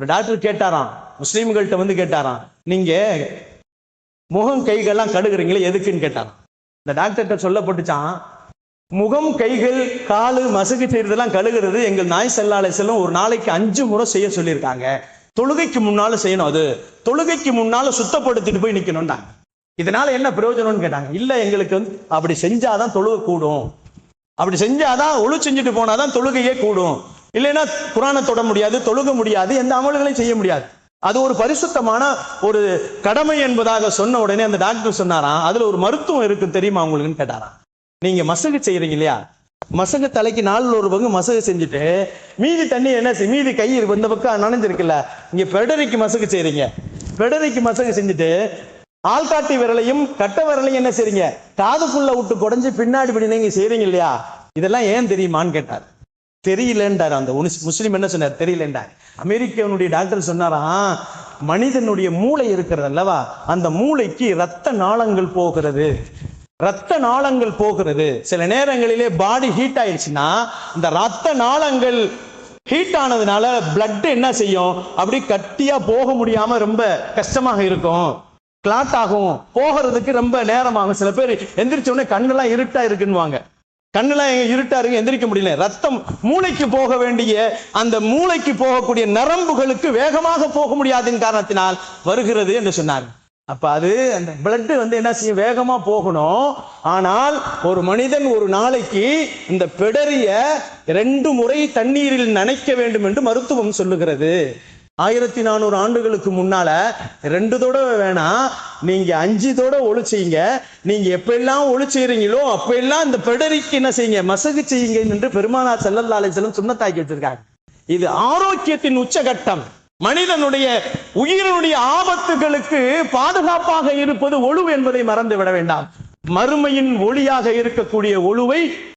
ஒரு டாக்டர் கேட்டாராம் முஸ்லீம்கள்ட்ட வந்து கேட்டாராம் நீங்க முகம் கைகள்லாம் கழுகுறீங்களே எதுக்குன்னு கேட்டாராம். இந்த டாக்டர்கிட்ட சொல்லப்பட்டுச்சான் முகம் கைகள் காலு மசகு செய்யறதெல்லாம் கழுகிறது எங்கள் நாய் செல்லாலை செல்லும் ஒரு நாளைக்கு அஞ்சு முறை செய்ய சொல்லியிருக்காங்க. தொழுகைக்கு முன்னால செய்யணும் அது. தொழுகைக்கு முன்னால சுத்தப்படுத்திட்டு போய் நிக்கணும்டாங்க இதனால என்ன பிரயோஜனம்னு கேட்டாங்க. இல்ல எங்களுக்கு வந்து அப்படி செஞ்சாதான் தொழுகை கூடும். அப்படி செஞ்சாதான் ஒழு செஞ்சுட்டு போனாதான் தொழுகையே கூடும். இல்லைன்னா குரானை தொட முடியாது தொழுக முடியாது எந்த அமல்களையும் செய்ய முடியாது. அது ஒரு பரிசுத்தமான ஒரு கடமை என்பதாக சொன்ன உடனே அந்த டாக்டர் சொன்னாராம் அதுல ஒரு மருத்துவம் இருக்கு தெரியுமா உங்களுக்குன்னு கேட்டாராம். நீங்க மசகு செய்யறீங்க இல்லையா? மசகு தலைக்கு நாளில் ஒரு பங்கு மசகு செஞ்சுட்டு மீதி தண்ணி என்ன செய்ய மீதி கை இந்த பக்கம் நனைஞ்சிருக்குல்ல இங்க பெடரிக்கு மசகு செய்றீங்க. பெடரிக்கு மசகு செஞ்சுட்டு ஆள்காட்டி விரலையும் கட்ட விரலையும் என்ன செய்றீங்க? காதுக்குள்ள விட்டு குடைஞ்சு பின்னாடி இப்படி நீங்க செய்றீங்க இல்லையா? இதெல்லாம் ஏன் தெரியுமான்னு கேட்டார். தெரியலன்றார் அந்த முஸ்லீம் என்ன சொன்னார்? தெரியலன்றார். அமெரிக்கனுடைய டாக்டர் சொன்னாராம் மனிதனுடைய மூளை இருக்கிறது அல்லவா? அந்த மூளைக்கு ரத்த நாளங்கள் போகிறது. ரத்த நாளங்கள் போகிறது. சில நேரங்களிலே பாடி ஹீட் ஆயிடுச்சுன்னா இந்த ரத்த நாளங்கள் ஹீட் ஆனதுனால பிளட் என்ன செய்யும்? அப்படி கட்டியா போக முடியாம ரொம்ப கஷ்டமாக இருக்கும். கிளாட் ஆகும். போகிறதுக்கு ரொம்ப நேரமாகும். சில பேர் எந்திரிச்ச உடனே கண்ணெல்லாம் இருட்டா இருக்குன்னுவாங்க. கண்ணெல்லாம் எங்க இருட்டா இருக்கு எந்திரிக்க முடியல. ரத்தம் மூளைக்கு போக வேண்டிய அந்த மூளைக்கு போகக்கூடிய நரம்புகளுக்கு வேகமாக போக முடியாதின் காரணத்தினால் வருகிறது என்று சொன்னார் அப்ப அது அந்த பிளட் வந்து என்ன செய்யும்? வேகமா போகணும். ஆனால் ஒரு மனிதன் ஒரு நாளைக்கு இந்த பிடரிய ரெண்டு முறை தண்ணீரில் நனைக்க வேண்டும் என்று மருத்துவம் சொல்லுகிறது. ஆயிரத்தி நானூறு ஆண்டுகளுக்கு முன்னால ரெண்டு தடவை வேணாம் நீங்க அஞ்சு தடவை ஒழிச்சீங்க நீங்க எப்பெல்லாம் ஒளி அப்பெல்லாம் இந்த பெடரிக்கு என்ன செய்யுங்க? மசகு செய்யுங்க என்று பெருமானார் செல்லல்லா அலைஹிஸ்ஸலாம் சுண்ணத்தாக்கி வச்சிருக்காங்க. இது ஆரோக்கியத்தின் உச்சகட்டம். மனிதனுடைய உயிரினுடைய ஆபத்துகளுக்கு பாதுகாப்பாக இருப்பது ஒழு என்பதை மறந்து விட வேண்டாம். மறுமையின் ஒளியாக இருக்கக்கூடிய ஒழுவை